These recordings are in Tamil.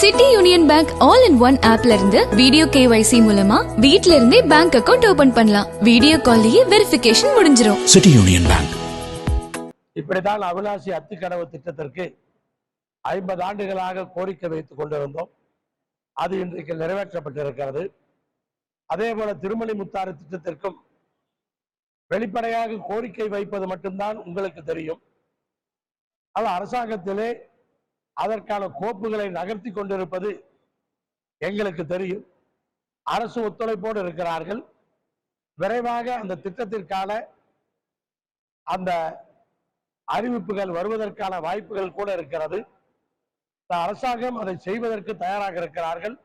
City Union Bank all in one ஆப்ல இருந்து வீடியோ கேவைசி மூலமா வீட்ல இருந்தே பேங்க் அக்கவுண்ட் ஓபன் பண்ணலாம். வீடியோ கால்லயே வெரிஃபிகேஷன் முடிஞ்சிரும். City Union Bank. இப்படித்தான் அவிநாசி அத்திக்கடவு திட்டத்திற்கு ஐம்பது ஆண்டுகளாக கோரிக்கை வைத்துக் கொண்டிருந்தோம். அது இன்றைக்கு நிறைவேற்றப்பட்டிருக்கிறது. அதே போல திருமணி முத்தாறு திட்டத்திற்கும் வெளிப்படையாக கோரிக்கை வைப்பது மட்டும்தான் உங்களுக்கு தெரியும். ஆனால் அரசாங்கத்திலே அதற்கான கோப்புகளை நகர்த்தி கொண்டிருப்பது எங்களுக்கு தெரியும். அரசு ஒத்துழைப்போடு இருக்கிறார்கள். விரைவாக அந்த திட்டத்திற்கான அந்த அறிவிப்புகள் வருவதற்கான வாய்ப்புகள் கூட இருக்கிறது. அரசாங்கம் அதை செய்வதற்கு தயாராக இருக்கிறார்கள்.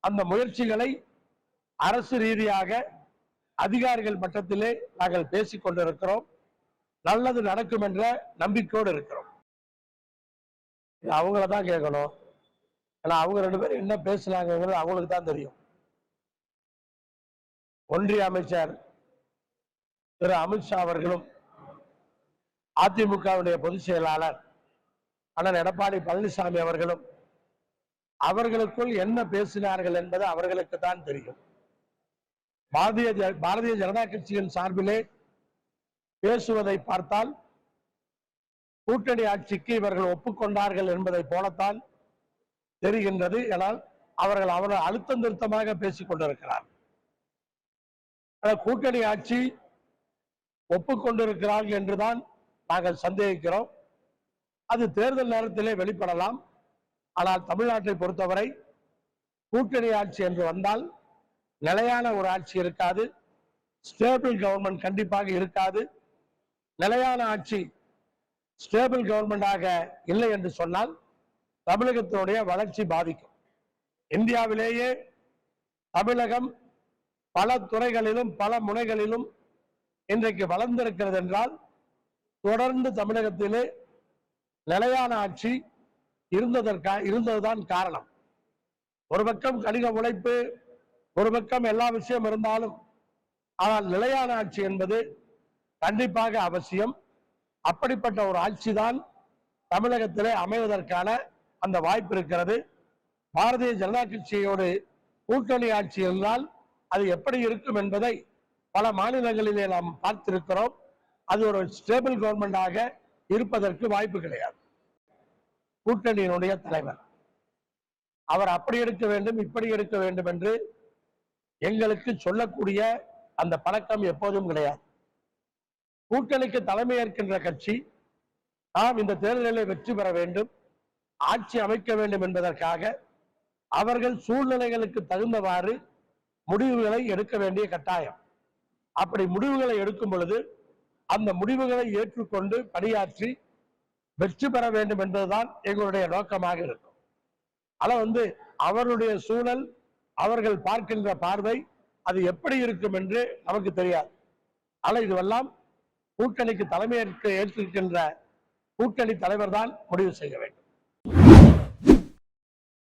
அந்த முயற்சிகளை அரசு ரீதியாக அதிகாரிகள் மட்டத்திலே நாங்கள் பேசிக் கொண்டிருக்கிறோம். நல்லது நடக்கும் என்ற நம்பிக்கையோடு இருக்கிறோம். அவங்கள தான் கேட்கணும். ஏன்னா அவங்க ரெண்டு பேரும் என்ன பேசினாங்கிறது அவங்களுக்கு தான் தெரியும். ஒன்றிய அமைச்சர் திரு அமித்ஷா அவர்களும் அதிமுகவுடைய பொதுச் செயலாளர் அண்ணன் எடப்பாடி பழனிசாமி அவர்களும் அவர்களுக்குள் என்ன பேசினார்கள் என்பது அவர்களுக்கு தான் தெரியும். பாரதிய ஜ- பாரதிய ஜனதா கட்சியின் சார்பிலே பேசுவதை பார்த்தால் கூட்டணி ஆட்சிக்கு இவர்கள் ஒப்புக்கொண்டார்கள் என்பதை போலத்தான் தெரிகின்றது ஆனால் அவர்கள் அவர்கள் அழுத்தம் திருத்தமாக பேசிக் கொண்டிருக்கிறார். கூட்டணி ஆட்சி ஒப்புக்கொண்டிருக்கிறார்கள் என்றுதான் நாங்கள் சந்தேகிக்கிறோம். அது தேர்தல் நேரத்திலே வெளிப்படலாம். ஆனால் தமிழ்நாட்டை பொறுத்தவரை கூட்டணி ஆட்சி என்று வந்தால் நிலையான ஒரு ஆட்சி இருக்காது. ஸ்டேபிள் கவர்மெண்ட் கண்டிப்பாக இருக்காது. நிலையான ஆட்சி ஸ்டேபிள் கவர்மெண்டாக இல்லை என்று சொன்னால் தமிழகத்தினுடைய வளர்ச்சி பாதிக்கும். இந்தியாவிலேயே தமிழகம் பல துறைகளிலும் பல முனைகளிலும் இன்றைக்கு வளர்ந்திருக்கிறது என்றால் தொடர்ந்து தமிழகத்திலே நிலையான ஆட்சி இருந்ததற்கா இருந்ததுதான் காரணம். ஒரு பக்கம் கடின உழைப்பு ஒரு பக்கம் எல்லா விஷயம் இருந்தாலும் ஆனால் நிலையான ஆட்சி என்பது கண்டிப்பாக அவசியம். அப்படிப்பட்ட ஒரு ஆட்சி தான் தமிழகத்திலே அமைவதற்கான அந்த வாய்ப்பு இருக்கிறது. பாரதிய ஜனதா கட்சியோடு கூட்டணி ஆட்சி இருந்தால் அது எப்படி இருக்கும் என்பதை பல மாநிலங்களிலே நாம் பார்த்திருக்கிறோம். அது ஒரு ஸ்டேபிள் கவர்மெண்டாக இருப்பதற்கு வாய்ப்பு கிடையாது. கூட்டணியினுடைய தலைவர். அவர் அப்படி எடுக்க வேண்டும் இப்படி எடுக்க வேண்டும் என்று எங்களுக்கு சொல்லக்கூடிய அந்த பழக்கம் எப்போதும் கிடையாது. கூட்டணிக்கு தலைமை ஏற்கின்ற கட்சி நாம் இந்த தேர்தலில் வெற்றி பெற வேண்டும் ஆட்சி அமைக்க வேண்டும் என்பதற்காக அவர்கள் சூழ்நிலைகளுக்கு தகுந்தவாறு முடிவுகளை எடுக்க வேண்டிய கட்டாயம். அப்படி முடிவுகளை எடுக்கும் பொழுது அந்த முடிவுகளை ஏற்றுக்கொண்டு பணியாற்றி வெற்றி பெற வேண்டும் என்பதுதான் எங்களுடைய நோக்கமாக இருக்கும். ஆனால் வந்து அவருடைய சூழல் அவர்கள் பார்க்கின்ற பார்வை அது எப்படி இருக்கும் என்று நமக்கு தெரியாது. ஆனால் இதுவெல்லாம் கூட்டணிக்கு தலைமையேற்க ஏற்றிருக்கின்ற கூட்டணி தலைவர் தான் முடிவு செய்ய வேண்டும்.